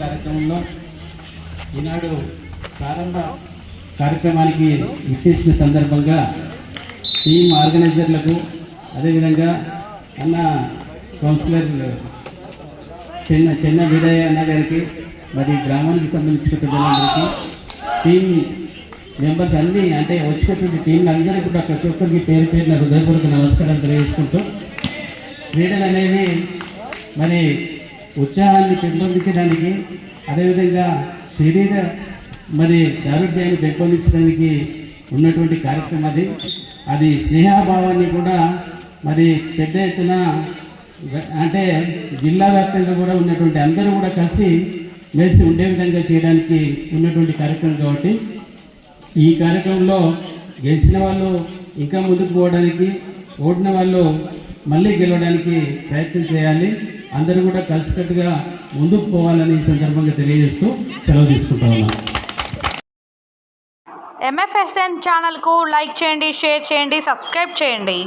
కార్యక్రమంలో ఈనాడు ప్రారంభ కార్యక్రమానికి విచ్చేసిన సందర్భంగా టీం ఆర్గనైజర్లకు అదేవిధంగా అన్న కౌన్సిలర్ చిన్న చిన్న విడయ అన్న గారికి మరి గ్రామానికి సంబంధించిన ప్రజలందరికీ టీం మెంబర్స్ అన్నీ అంటే వచ్చినటువంటి టీం అందరికీ కూడా ప్రతి ఒక్కరికి పేరు పేరున హృదయపూర్వక నమస్కారాలు తెలియజేసుకుంటూ క్రీడలు అనేవి మరి ఉత్సాహాన్ని పెంపొందించడానికి అదేవిధంగా శరీర మరి దారుఢ్యాన్ని పెంపొందించడానికి ఉన్నటువంటి కార్యక్రమం అది. అది స్నేహభావాన్ని కూడా మరి పెద్ద ఎత్తున అంటే జిల్లా వ్యాప్తంగా కూడా ఉన్నటువంటి అందరూ కూడా కలిసి మెలిసి ఉండే విధంగా చేయడానికి ఉన్నటువంటి కార్యక్రమం కాబట్టి ఈ కార్యక్రమంలో గెలిచిన వాళ్ళు ఇంకా ముందుకు పోవడానికి ఓడిన వాళ్ళు మళ్ళీ గెలవడానికి ప్రయత్నం చేయాలి. అందరూ కూడా కలిసికట్టుగా ముందుకు పోవాలని ఈ సందర్భంగా తెలియజేస్తూ సెలవు తీసుకుంటా ఉన్నాను ఎంఎఫ్ఎస్ఎన్ ఛానల్కు లైక్ చేయండి షేర్ చేయండి సబ్స్క్రైబ్ చేయండి.